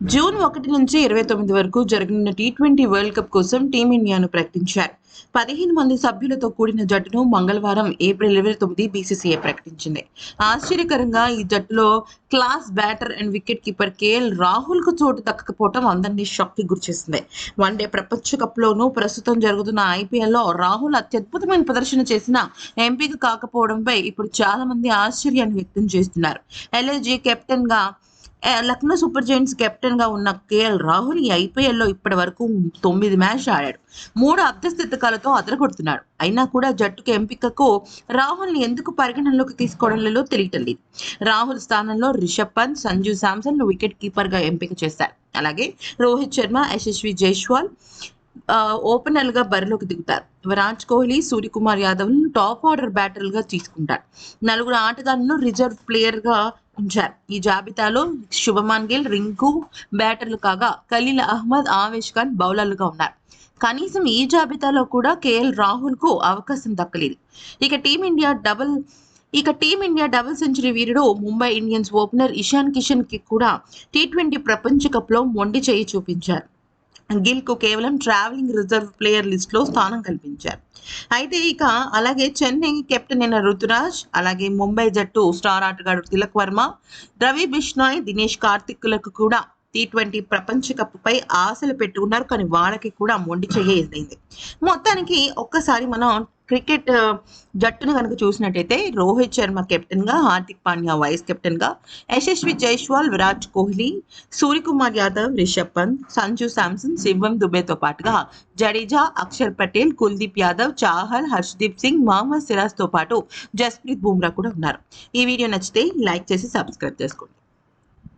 June ఒకటి నుంచి ఇరవై తొమ్మిది వరకు జరగనున్న టీ ట్వంటీ వరల్డ్ కప్ కోసం టీమిండియాను ప్రకటించారు. పదిహేను మంది సభ్యులతో కూడిన జట్టును మంగళవారం ఏప్రిల్ ఇరవై తొమ్మిది బీసీసీఐ ప్రకటించింది. ఆశ్చర్యకరంగా ఈ జట్టులో class batter and wicket keeper KL రాహుల్కు చోటు దక్కకపోవడం అందరినీ షాక్కి గురిచేసింది. వన్డే ప్రపంచ కప్ లోనూ ప్రస్తుతం జరుగుతున్న ఐపీఎల్లో రాహుల్ అత్యద్భుతమైన ప్రదర్శన చేసిన ఎంపిక కాకపోవడంపై ఇప్పుడు చాలా మంది ఆశ్చర్యాన్ని వ్యక్తం చేస్తున్నారు. ఎల్ఎల్జీ కెప్టెన్గా లక్నో సూపర్ జైంట్స్ కెప్టెన్గా ఉన్న కేఎల్ రాహుల్ ఈ ఐపీఎల్లో ఇప్పటి వరకు తొమ్మిది మ్యాచ్ ఆడాడు. మూడు అర్ధస్థితకాలతో అదరగొడుతున్నాడు. అయినా కూడా జట్టుకు ఎంపికకు రాహుల్ని ఎందుకు పరిగణనలోకి తీసుకోవడంలో తెలియటం లేదు. రాహుల్ స్థానంలో రిషబ్ పంత్ సంజు శాంసన్ వికెట్ కీపర్గా ఎంపిక చేశారు. అలాగే రోహిత్ శర్మ యశస్వి జైస్వాల్ ఓపెనర్గా బరిలోకి దిగుతారు. విరాట్ కోహ్లీ సూర్యకుమార్ యాదవ్ టాప్ ఆర్డర్ బ్యాటర్లుగా తీసుకుంటారు. నలుగురు ఆటగాళ్ళను రిజర్వ్ ప్లేయర్గా ఉంచారు ఈ జాబితాలో శుభమాన్ గిల్ రింకు బ్యాటర్లు కాగా ఖలీల్ అహ్మద్ ఆవేష్ ఖాన్ బౌలర్లుగా ఉన్నారు. కనీసం ఈ జాబితాలో కూడా కేఎల్ రాహుల్కు అవకాశం దక్కలేదు. ఇక టీమిండియా డబుల్ ఇక టీమిండియా డబుల్ సెంచరీ వీరుడు ముంబై ఇండియన్స్ ఓపెనర్ ఇషాన్ కిషన్కి కూడా టీ ట్వంటీ ప్రపంచ కప్లో మొండి చేయి చూపించారు. గిల్కు కేవలం ట్రావెలింగ్ రిజర్వ్ ప్లేయర్ లిస్ట్లో స్థానం కల్పించారు. అయితే ఇక అలాగే చెన్నై కెప్టెన్ అయిన రుతురాజ్ అలాగే ముంబై జట్టు స్టార్ ఆటగాడు తిలక్ వర్మ రవి బిష్నాయ్ దినేష్ కార్తిక్లకు కూడా టీ ట్వంటీ ప్రపంచ కప్ పై ఆశలు పెట్టుకున్నారు. కానీ వాళ్ళకి కూడా మొండి చెయ్యి మొత్తానికి ఒక్కసారి మనం క్రికెట్ జట్టును కనుక చూసినట్టయితే రోహిత్ శర్మ కెప్టెన్గా హార్దిక్ పాండ్యా వైస్ కెప్టెన్గా యశస్వి జైస్వాల్ విరాట్ కోహ్లీ సూర్యకుమార్ యాదవ్ రిషబ్ పంత్ సంజు శాంసన్ శివం దుబేతో పాటుగా జడేజా అక్షర్ పటేల్ కుల్దీప్ యాదవ్ చాహల్ హర్షదీప్ సింగ్ మహమ్మద్ సిరాజ్తో పాటు జస్ప్రీత్ బుమ్రా కూడా ఉన్నారు. ఈ వీడియో నచ్చితే లైక్ చేసి సబ్స్క్రైబ్ చేసుకోండి.